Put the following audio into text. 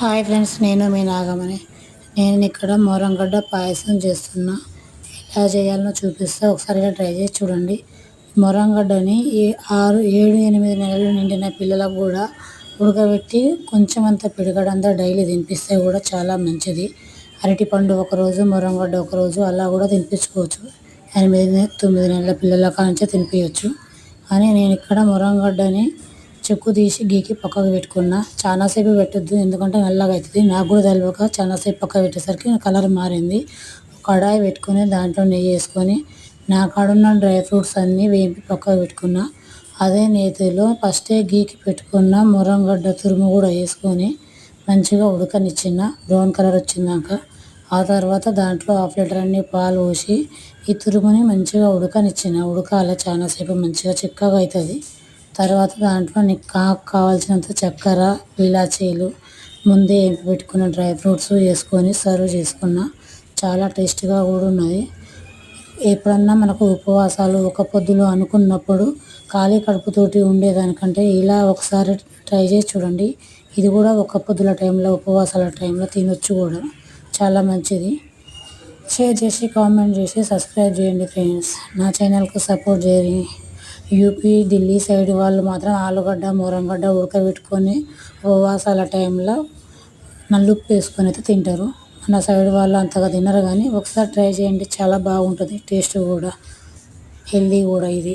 Hi friends నేను మీ నాగమణి. నేను ఇక్కడ మోరంగడ్డ పాయసం చేస్తున్నా. ఎలా చేయాలో చూపిస్తే. ఒకసారి ట్రై చేసి చూడండి. మొరంగడ్డని ఏ ఆరు ఏడు ఎనిమిది నెలలు నిండిన పిల్లలకు కూడా ఉడకబెట్టి కొంచెం అంత పిడకడంతా డైలీ తినిపిస్తే కూడా చాలా మంచిది. అరటిపండు ఒకరోజు మొరంగడ్డ ఒకరోజు అలా కూడా తినిపించుకోవచ్చు. ఎనిమిది తొమ్మిది నెలల పిల్లల కాంచే తినిపించవచ్చు అని నేను ఇక్కడ మొరంగడ్డని చెక్కు తీసి గీకి పక్కకు పెట్టుకున్న చాలాసేపు పెట్టొద్దు ఎందుకంటే నల్లగా అవుతుంది నాకు కూడా తెలియక చాలాసేపు పక్కకు పెట్టేసరికి కలర్ మారింది. కడాయి పెట్టుకొని దాంట్లో నెయ్యి వేసుకొని నా కాడున్న డ్రై ఫ్రూట్స్ అన్నీ వేపి పక్కకు పెట్టుకున్న. అదే నేతిలో ఫస్టే గీకి పెట్టుకున్న మురంగడ్డ తురుము కూడా వేసుకొని మంచిగా ఉడకనిచ్చిన బ్రౌన్ కలర్ వచ్చిందాక. ఆ తర్వాత దాంట్లో హాఫ్ లీటర్ అన్ని పాలు పోసి ఈ తురుముని మంచిగా ఉడకనిచ్చిన. ఉడకాల చాలాసేపు మంచిగా చిక్కగా అవుతుంది తర్వాత దాంట్లో నీకు కాకు కావాల్సినంత చక్కెర ఇలాచీలు ముందే వేపి పెట్టుకున్న డ్రై ఫ్రూట్స్ వేసుకొని సర్వ్ చేసుకున్న. చాలా టేస్టీగా కూడా ఉన్నది ఎప్పుడన్నా మనకు ఉపవాసాలు ఒక పొద్దులు అనుకున్నప్పుడు ఖాళీ కడుపుతోటి ఉండేదానికంటే ఇలా ఒకసారి ట్రై చేసి చూడండి. ఇది కూడా ఒక పొద్దుల టైంలో ఉపవాసాల టైంలో తినొచ్చు కూడా. చాలా మంచిది. షేర్ చేసి కామెంట్ చేసి సబ్స్క్రైబ్ చేయండి ఫ్రెండ్స్. నా ఛానల్కు సపోర్ట్ చేయండి. యూపీ ఢిల్లీ సైడ్ వాళ్ళు మాత్రం ఆలుగడ్డ మూరంగడ్డ ఉడకబెట్టుకొని ఉపవాసాల టైంలో నల్లుప్పు వేసుకొని అయితే తింటారు. మన సైడ్ వాళ్ళు అంతగా తినరు కానీ ఒకసారి ట్రై చేయండి చాలా బాగుంటుంది టేస్ట్ కూడా హెల్దీ కూడా ఇది.